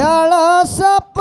ಬ್ಯಾಳ ಸಪ್ಪ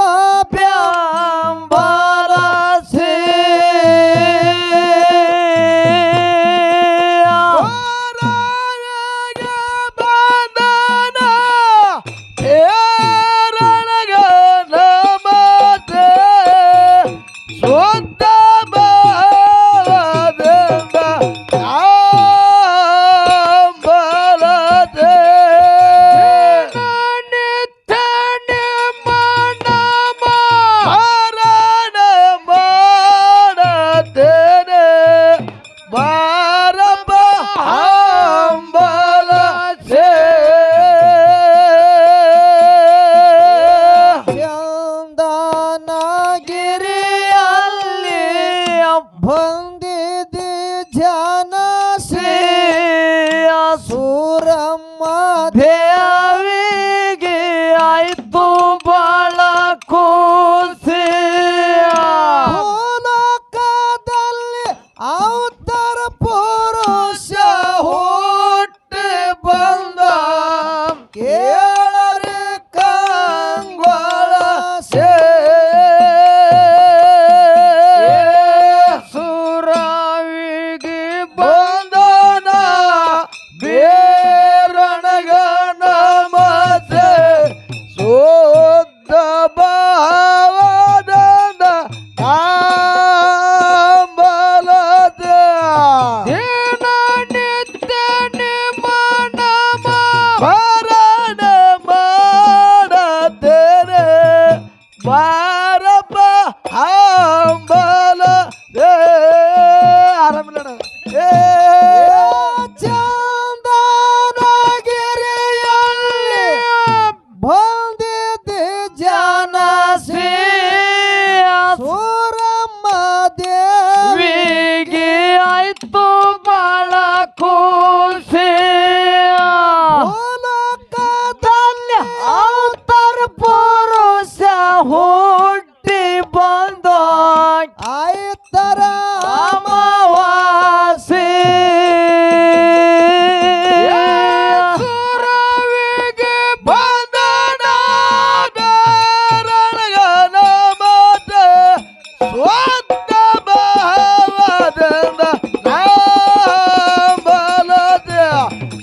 Eu?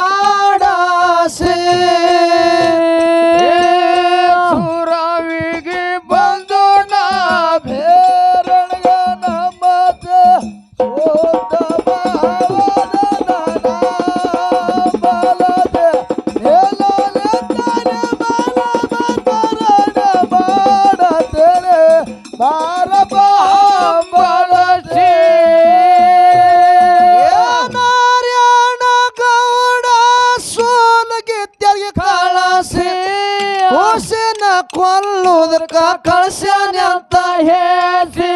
ലാടാസ് ಅದಕ್ಕ ಕಳ್ಸ್ಯಾನೆ ಅಂತ ಹೇಳಿ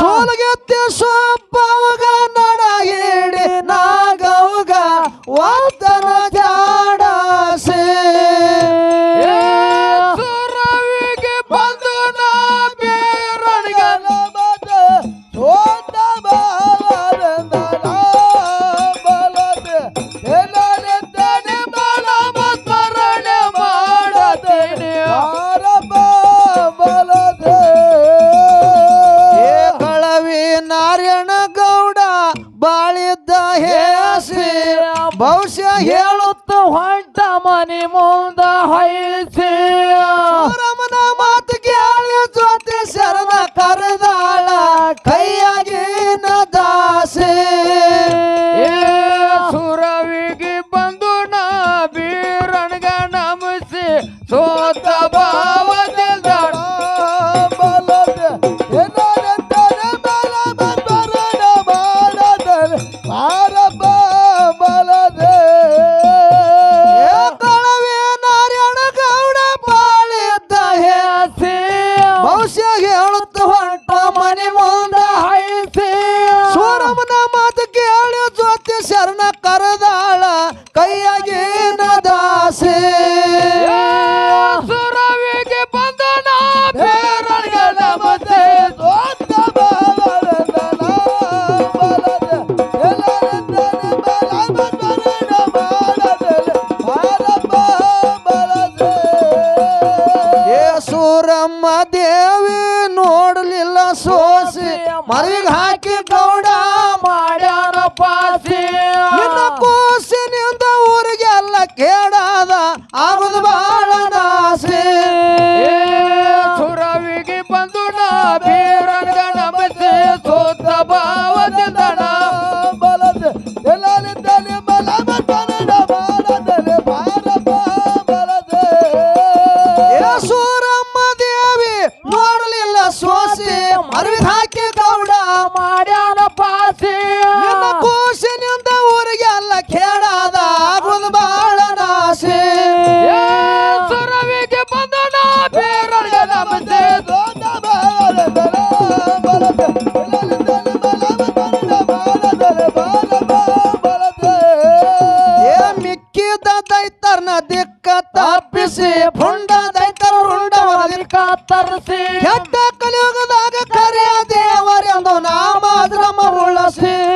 ಸೋಲಗೆತ್ತೆ ಸೊಪ್ಪವಗ ನಡ ಹೇಳಿ ನಾಗವಗ ವಾದ ಹೇಸಿ ಬಹುಶಃ ಹೇಳುತ್ತ ಹೊಂಟ ಮನಿ ಮುಂದ ಹೈಸಿ ಸೋಸಿ ಮರಿಗೆ ಹಾಕಿ ಗೌಡ ಮಾಡ್ಯಾನ ಪಾಸಿ. ನಿನ್ನ ಕೂಸಿನಿಂದ ಊರಿಗೆಲ್ಲ ಕೇಡಾದ ಆಗುದು ಬಾಳ ನಾಸೆ. ಸುರವಿಗೆ ಬಂದು ನಾ ಬೀರಂಗ ನಮಸ್ತೆ ಸೋತ ಭಾವದಿಂದ ಏ ಮಿಕ್ಕಿದ ದೈತರ್ನ ದಿಕ್ಕ ತಪ್ಪಿಸಿ ಪುಂಡ ದೈತರ ರುಂಡ ವರದಿ ಕತ್ತರಿಸಿ ಕೆಟ್ಟ ಕಲಿಯುಗದಾಗ ಕರೆಯ ದೇವರೆಂದು ನಾಮ ಮರುಳಸಿ ಏ